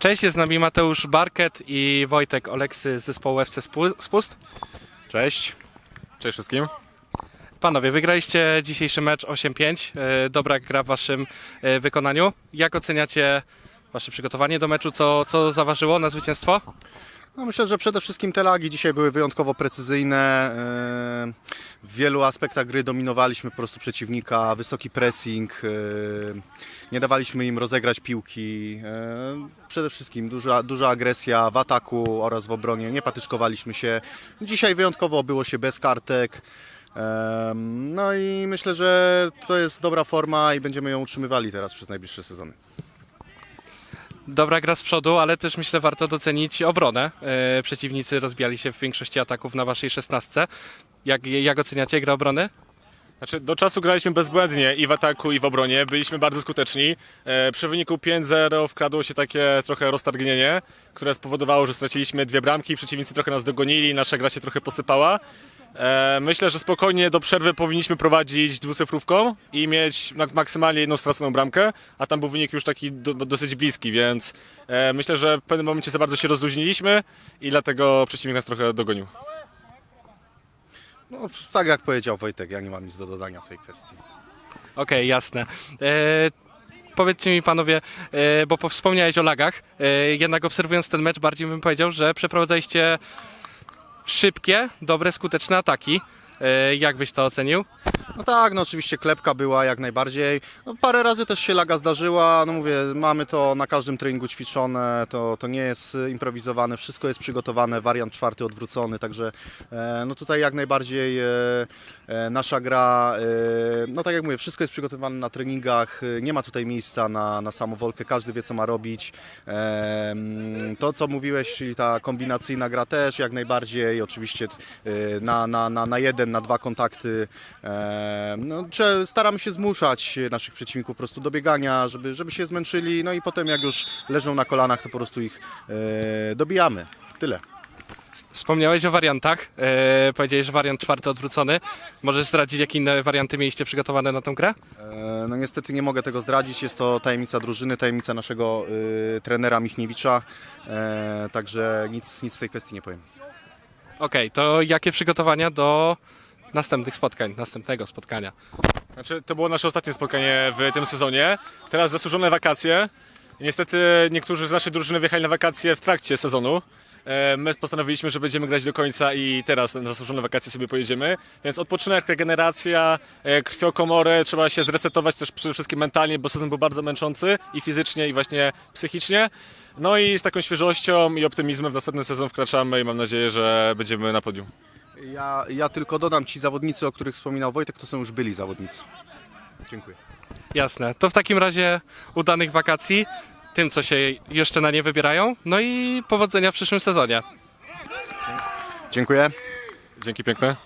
Cześć, jest z nami Mateusz Barket i Wojtek Oleksy z zespołu FC Spu- Spust. Cześć. Cześć wszystkim. Panowie, wygraliście dzisiejszy mecz 8-5. E, Dobra gra w waszym e, wykonaniu. Jak oceniacie wasze przygotowanie do meczu? Co, co zaważyło na zwycięstwo? No myślę, że przede wszystkim te lagi dzisiaj były wyjątkowo precyzyjne. Yy, W wielu aspektach gry dominowaliśmy po prostu przeciwnika, wysoki pressing, yy, nie dawaliśmy im rozegrać piłki. Yy, Przede wszystkim duża, duża agresja w ataku oraz w obronie, nie patyczkowaliśmy się. Dzisiaj wyjątkowo było się bez kartek. No i myślę, że to jest dobra forma i będziemy ją utrzymywali teraz przez najbliższe sezony. Dobra gra z przodu, ale też myślę warto docenić obronę. E, Przeciwnicy rozbijali się w większości ataków na waszej szesnastce. Jak, jak oceniacie grę obrony? Znaczy, do czasu graliśmy bezbłędnie i w ataku, i w obronie. Byliśmy bardzo skuteczni. E, przy wyniku 5-0 wkradło się takie trochę roztargnienie, które spowodowało, że straciliśmy dwie bramki, przeciwnicy trochę nas dogonili, nasza gra się trochę posypała. E, myślę, że spokojnie do przerwy powinniśmy prowadzić dwucyfrówką i mieć mak- maksymalnie jedną straconą bramkę, a tam był wynik już taki do, dosyć bliski, więc e, myślę, że w pewnym momencie za bardzo się rozluźniliśmy i dlatego przeciwnik nas trochę dogonił. No, tak jak powiedział Wojtek, ja nie mam nic do dodania w tej kwestii. Okej, jasne. E, powiedzcie mi panowie, e, bo po- wspomniałeś o lagach, e, jednak obserwując ten mecz bardziej bym powiedział, że przeprowadzaliście szybkie, dobre, skuteczne ataki. E, jak byś to ocenił? No tak, no oczywiście klepka była jak najbardziej. No, parę razy też się laga zdarzyła. No mówię, mamy to na każdym treningu ćwiczone, to, to nie jest improwizowane, wszystko jest przygotowane, wariant czwarty odwrócony, także e, no tutaj jak najbardziej e, e, nasza gra, e, no tak jak mówię, wszystko jest przygotowane na treningach, nie ma tutaj miejsca na, na samowolkę, każdy wie co ma robić. E, to co mówiłeś, czyli ta kombinacyjna gra też jak najbardziej, oczywiście e, na, na, na, na jeden, na dwa kontakty. E, No, staramy się zmuszać naszych przeciwników po prostu do biegania, żeby, żeby się zmęczyli, no i potem jak już leżą na kolanach, to po prostu ich e, dobijamy. Tyle. Wspomniałeś o wariantach. E, powiedziałeś, że wariant czwarty odwrócony. Możesz zdradzić, jakie inne warianty mieliście przygotowane na tą grę? E, No niestety nie mogę tego zdradzić, jest to tajemnica drużyny, tajemnica naszego e, trenera Michniewicza, e, także nic, nic w tej kwestii nie powiem. Okej, to jakie przygotowania do następnych spotkań, następnego spotkania? Znaczy, to było nasze ostatnie spotkanie w tym sezonie. Teraz zasłużone wakacje. Niestety niektórzy z naszej drużyny wyjechali na wakacje w trakcie sezonu. E, My postanowiliśmy, że będziemy grać do końca i teraz na zasłużone wakacje sobie pojedziemy. Więc odpoczynek, regeneracja, e, krwiokomory, trzeba się zresetować też przede wszystkim mentalnie, bo sezon był bardzo męczący i fizycznie, i właśnie psychicznie. No i z taką świeżością i optymizmem w następny sezon wkraczamy i mam nadzieję, że będziemy na podium. Ja, ja tylko dodam ci zawodnicy, o których wspominał Wojtek, to są już byli zawodnicy. Dziękuję. Jasne. To w takim razie udanych wakacji tym, co się jeszcze na nie wybierają. No i powodzenia w przyszłym sezonie. Dziękuję. Dzięki piękne.